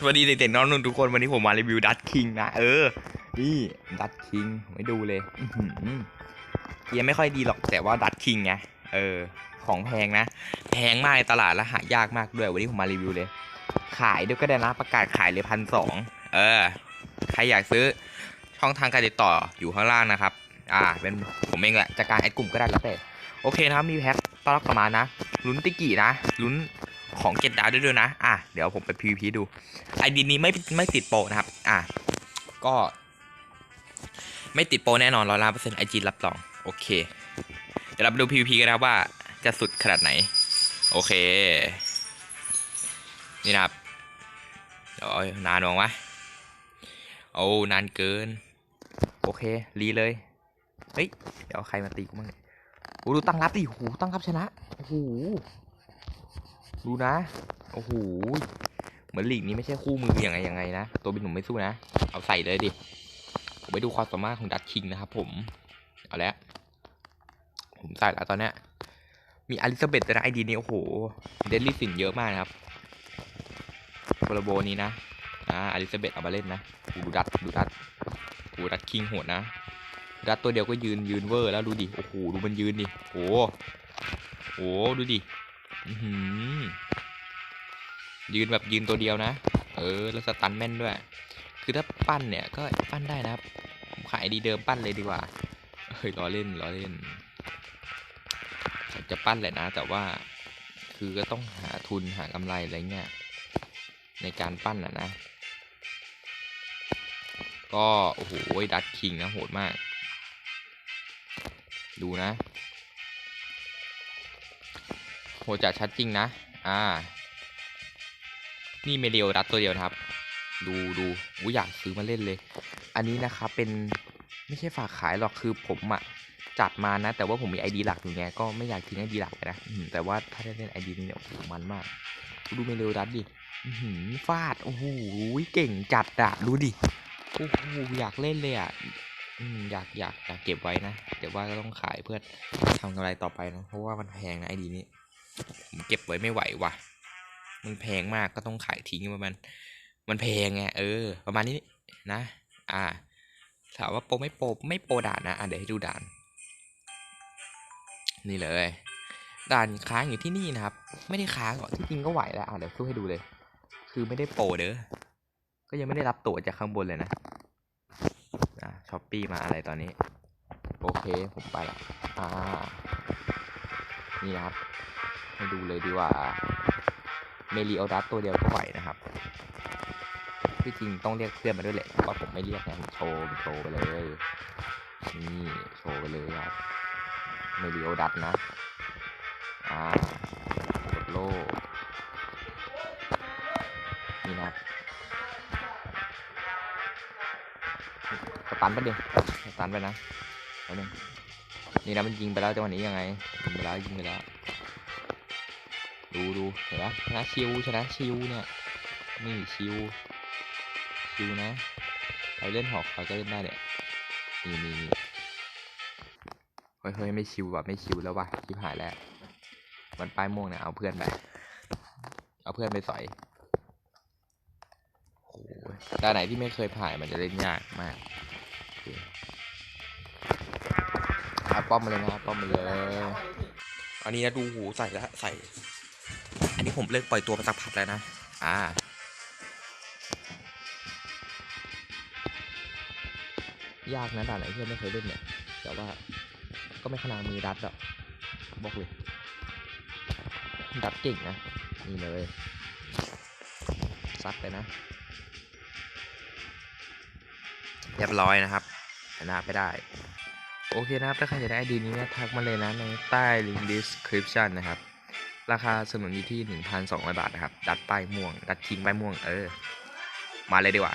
สวัสดีเด็กๆน้องนุ่นทุกคนวันนี้ผมมารีวิวดัตคิงนะเออ นี่ดัตคิงไม่ดูเลยเกียร์ไม่ค่อยดีหรอกแต่ว่าดัตคิงไงเออ ของแพงนะ แพงมากในตลาดและหายากมากด้วยวันนี้ผมมารีวิวเลย ขายด้วยก็ได้นะประกาศขายเลยพันสองเออ ใครอยากซื้อช่องทางการติดต่ออยู่ข้างล่างนะครับ อ่า เป็นผมเองแหละจากการแอดกลุ่มก็ได้แล้วแต่โอเคนะครับมีแพ็คต้อนรับกลับมานะลุ้นติกินะลุ้น ของเก็ตดาวด้วยด้วยนะ อะ เดี๋ยวผมไป PVP ดู ไอดีนี้ไม่ไม่ติดโปรนะครับ อะ ก็ ไม่ติดโปรแน่นอนร้อยล้านเปอร์เซ็นต์ไอจีรับรอง โอเค เดี๋ยวเราไปดู PVP กันนะว่าจะสุดขนาดไหน โอเค นี่นะครับเดี๋ยวนานมองวะโอ้ นานเกิน โอเค รีเลย เฮ้ย เดี๋ยวใครมาตีกูบ้างโอ้ดูตั้งรับดิโหตั้งรับชนะ โอ้โห ดูนะ โอ้โห เหมือนหลีกนี้ไม่ใช่คู่มืออย่างไงยังไงนะ ตัวเป็นหนุ่มไม่สู้นะ เอาใส่เลยดิผมไปดูความสามารถของดัตคิงนะครับผม เอาแล้ว ผมใส่แล้วตอนเนี้ยมีอลิซาเบธด้วยนะไอดีนี้โอ้โห เดนลี่สินเยอะมากนะครับโคลาโบนี้นะอ่าอลิซาเบธเอามาเล่นนะดูดัตดูดัตดูดัตคิงโหดนะดัตตัวเดียวก็ยืนยืนเวอร์แล้วดูดิ โอ้โห ดูมันยืนดิ โอ้โห ดูดิ ยืนแบบยืนตัวเดียวนะ เออ แล้วสตันแม่นด้วย คือถ้าปั้นเนี่ยก็ปั้นได้นะครับผมขายดีเดิมปั้นเลยดีกว่า เฮ้ยล้อเล่นล้อเล่น จะปั้นแหละนะ แต่ว่า คือก็ต้องหาทุนหากำไรอะไรเงี้ย ในการปั้นอะนะ ก็ โอ้โห ดัตคิงนะโหดมาก ดูนะ หจัดชัดจริงนะ อ่า นี่เมเดียวรัดตัวเดียวนะครับ ดูดูอู้อยากซื้อมาเล่นเลย อันนี้นะครับเป็นไม่ใช่ฝากขายหรอกคือผมอะจัดมานะ แต่ว่าผมมีไอดีหลักอยู่ไงก็ไม่อยากทิ้งไอดีหลักไปนะแต่ว่าถ้าได้เล่นไอดีนี้เนี่ยโอ้โหมันมาก ดูเมเดียวรัดดิฟาดโอ้โหเก่งจัดอะดูดิโอ้โหอยากเล่นเลยอะอยากอยากอยากเก็บไว้นะแต่ว่าก็ต้องขายเพื่อทำกำไรต่อไปนะเพราะว่ามันแพงนะไอดีนี้ ผมเก็บไว้ไม่ไหวว่ะ มันแพงมากก็ต้องขายทิ้งมาณมันแพงไงเออ ประมาณนี้นะ อ่า ถามว่าโปรไม่โปรไม่โปรด่านนะ อะเดี๋ยวให้ดูด่าน นี่เลย ด่านค้างอยู่ที่นี่นะครับ ไม่ได้ค้างหรอกที่จริงก็ไหวแล้ว อะเดี๋ยวสู้ให้ดูเลย คือไม่ได้โปรเด้อ ก็ยังไม่ได้รับตั๋วจากข้างบนเลยนะ อ่าช้อปปี้มาอะไรตอนนี้ โอเค ผมไปละอ่า นี่ครับ ให้ดูเลยดีกว่าเมลีโอดัสตัวเดียวก็ไหวนะครับที่จริงต้องเรียกเพื่อนมาด้วยแหละแต่ว่าผมไม่เรียกนะผมโชว์โชว์ไปเลยนี่โชว์ไปเลยครับเมลีโอดัสนะอ่ากดโล่นี่นะครับสตันไปดิสตันไปนะแล้วนึงนี่นะมันยิงไปแล้วจังหวะนี้ยังไงยิงไปแล้วยิงไปแล้ว ดูดูเห็นปะชนะชิวชนะชิวเนี่ยนี่ชิวชิวนะใครเล่นหอกใครก็เล่นได้เนี่ยนี่นี่นี่เฮ้ยเฮ้ยไม่ชิวว่ะไม่ชิวแล้วว่ะชิบหายแล้วมันป้ายม่วงเนี่ยเอาเพื่อนไปเอาเพื่อนไปสอยโอ้ยตาไหนที่ไม่เคยผ่านมันจะเล่นยากมากคเอาป้อมมาเลยนะป้อมมาเลย อันนี้นะดูหูใส่แล้วใส่ อันนี้ผมเลิกปล่อยตัวมาสักพักแล้วนะ อ่า ยากนะด่านไหนที่ไม่เคยเล่นเนี่ย แต่ว่าก็ไม่ขนาดมือดัดหรอกบอกเลย ดัดเก่งนะ นี่เลย ซัดไปนะ เรียบร้อยนะครับชนะไปได้โอเคนะครับ ถ้าใครจะได้ไอดีนี้เนี่ยทักมาเลยนะในใต้ลิงก์ description นะครับ ราคาสนุนอยู่ที่ 1,200 บาทนะครับ ดัดป้ายม่วง ดัดทิ้งป้ายม่วง เออ มาเลยดีกว่า